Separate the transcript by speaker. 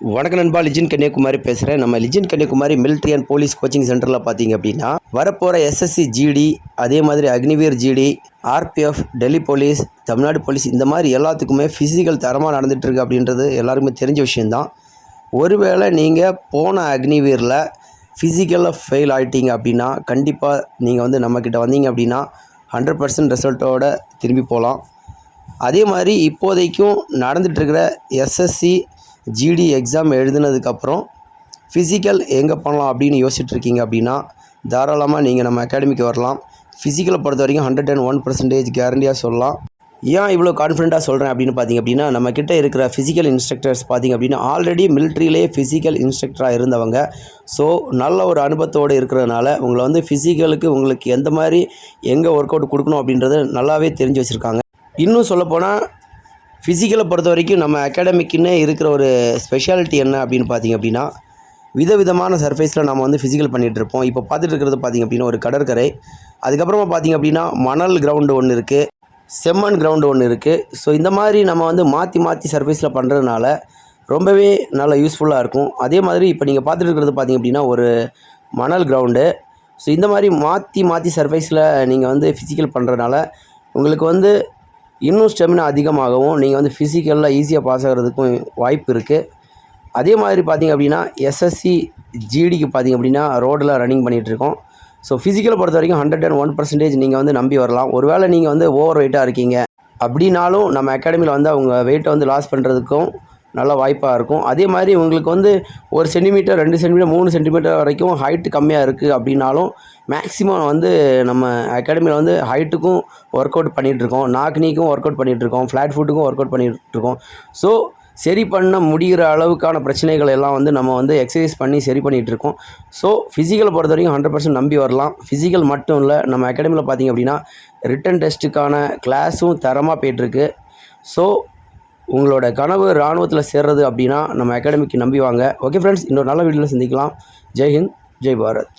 Speaker 1: வணக்க நண்பா லிஜின் கன்னியாகுமரி பேசுகிறேன் நம்ம Lijin Kanyakumari military and police coaching சென்டரில் பார்த்தீங்க அப்படின்னா வரப்போகிற எஸ்எஸ்சி ஜிடி அதே மாதிரி Agniveer GD RPF Delhi police Tamil Nadu police இந்த மாதிரி எல்லாத்துக்குமே ஃபிசிக்கல் தரமாக நடந்துகிட்ருக்கு அப்படின்றது எல்லாருக்குமே தெரிஞ்ச விஷயந்தான் ஒருவேளை நீங்கள் போன அக்னிவீரில் ஃபிசிக்கலில் ஃபெயில் ஆகிட்டீங்க அப்படின்னா கண்டிப்பாக நீங்கள் வந்து நம்மக்கிட்ட வந்தீங்க அப்படின்னா ஹண்ட்ரட் பர்சன்ட் ரிசல்ட்டோட திரும்பி போகலாம் அதே மாதிரி இப்போதைக்கும் நடந்துகிட்ருக்கிற எஸ்எஸ்சி ஜிடி எக்ஸாம் எழுதுனதுக்கப்புறம் ஃபிசிக்கல் எங்கே பண்ணலாம் அப்படின்னு யோசிச்சுட்ருக்கீங்க அப்படின்னா தாராளமாக நீங்கள் நம்ம அகாடமிக்கு வரலாம். ஃபிசிக்கலை பொறுத்த வரைக்கும் ஹண்ட்ரட் அண்ட் ஒன் பர்சன்டேஜ் கேரண்டியாக சொல்லலாம். ஏன் இவ்வளோ கான்ஃபிடென்ட்டாக சொல்கிறேன் அப்படின்னு பார்த்தீங்க அப்படின்னா நம்மக்கிட்ட இருக்கிற ஃபிசிக்கல் இன்ஸ்ட்ரக்டர்ஸ் பார்த்தீங்க அப்படின்னா ஆல்ரெடி மிலிட்ரியிலேயே ஃபிசிக்கல் இன்ஸ்ட்ரக்டராக இருந்தவங்க. ஸோ நல்ல ஒரு அனுபவத்தோடு இருக்கிறதுனால உங்களை வந்து ஃபிசிக்கலுக்கு உங்களுக்கு எந்த மாதிரி எங்கே ஒர்க் அவுட் கொடுக்கணும் அப்படின்றத நல்லாவே தெரிஞ்சு வச்சுருக்காங்க. இன்னும் சொல்லப்போனால் ஃபிசிக்கலை பொறுத்த வரைக்கும் நம்ம அகாடமிக்குன்னு இருக்கிற ஒரு ஸ்பெஷாலிட்டி என்ன அப்படின்னு பார்த்தீங்க அப்படின்னா விதவிதமான சர்ஃபேஸில் நம்ம வந்து ஃபிசிக்கல் பண்ணிகிட்டு இருப்போம். இப்போ பார்த்துட்டு இருக்கிறது பார்த்திங்க அப்படின்னா ஒரு கடற்கரை. அதுக்கப்புறமா பார்த்திங்க அப்படின்னா மணல் கிரவுண்டு ஒன்று இருக்குது செம்மண் கிரவுண்டு ஒன்று இருக்குது ஸோ இந்த மாதிரி நம்ம வந்து மாற்றி மாற்றி சர்ஃபேஸில் பண்ணுறதுனால ரொம்பவே நல்ல யூஸ்ஃபுல்லாக இருக்கும். அதே மாதிரி இப்போ நீங்கள் பார்த்துட்டு இருக்கிறது பார்த்திங்க அப்படின்னா ஒரு மணல் கிரவுண்டு ஸோ இந்த மாதிரி மாற்றி மாற்றி சர்ஃபேஸில் நீங்கள் வந்து ஃபிசிக்கல் பண்ணுறதுனால உங்களுக்கு வந்து இன்னும் ஸ்டெமினா அதிகமாகவும் நீங்கள் வந்து ஃபிசிக்கலில் ஈஸியாக பாஸ் ஆகிறதுக்கும் வாய்ப்பு இருக்குது அதே மாதிரி பார்த்தீங்க அப்படின்னா எஸ்எஸ்சி ஜிடிக்கு பார்த்தீங்க அப்படின்னா ரோடில் ரன்னிங் பண்ணிகிட்ருக்கோம் ஸோ ஃபிசிக்கலை பொறுத்த வரைக்கும் ஹண்ட்ரட் அண்ட் ஒன் பர்சன்டேஜ் நீங்கள் வந்து நம்பி வரலாம். ஒருவேளை நீங்கள் வந்து ஓவர் வெயிட்டாக இருக்கீங்க அப்படின்னாலும் நம்ம அகாடமியில் வந்து அவங்க வெயிட்டை வந்து லாஸ் பண்ணுறதுக்கும் நல்ல வாய்ப்பாக இருக்கும். அதே மாதிரி உங்களுக்கு வந்து ஒரு சென்டிமீட்டர் ரெண்டு சென்டிமீட்டர் மூணு சென்டிமீட்டர் வரைக்கும் ஹைட்டு கம்மியாக இருக்குது அப்படின்னாலும் மேக்ஸிமம் வந்து நம்ம அகாடமியில் வந்து ஹைட்டுக்கும் ஒர்க் அவுட் பண்ணிகிட்ருக்கோம் நாக்னிக்கும் ஒர்க் அவுட் பண்ணிகிட்ருக்கோம் ஃப்ளாட் ஃபுட்டுக்கும் ஒர்க் அவுட் பண்ணிகிட்ருக்கோம் ஸோ சரி பண்ண முடிகிற அளவுக்கான பிரச்சனைகள் எல்லாம் வந்து நம்ம வந்து எக்ஸசைஸ் பண்ணி சரி பண்ணிகிட்டு இருக்கோம் ஸோ ஃபிசிக்கலை பொறுத்த வரைக்கும் ஹண்ட்ரட் பர்சன்ட் நம்பி வரலாம். ஃபிசிக்கல் மட்டும் இல்லை நம்ம அகாடமியில் பார்த்திங்க அப்படின்னா ரிட்டன் டெஸ்ட்டுக்கான கிளாஸும் தரமாக போயிட்டுருக்கு. ஸோ உங்களோட கனவு இராணுவத்தில் சேர்றது அப்படின்னா நம்ம அகாடமிக்கு நம்பி வாங்க. ஓகே ஃப்ரெண்ட்ஸ் இன்னொரு நல்ல வீடியோவில் சந்திக்கலாம். ஜெய்ஹிந்த் ஜெய் பாரத்.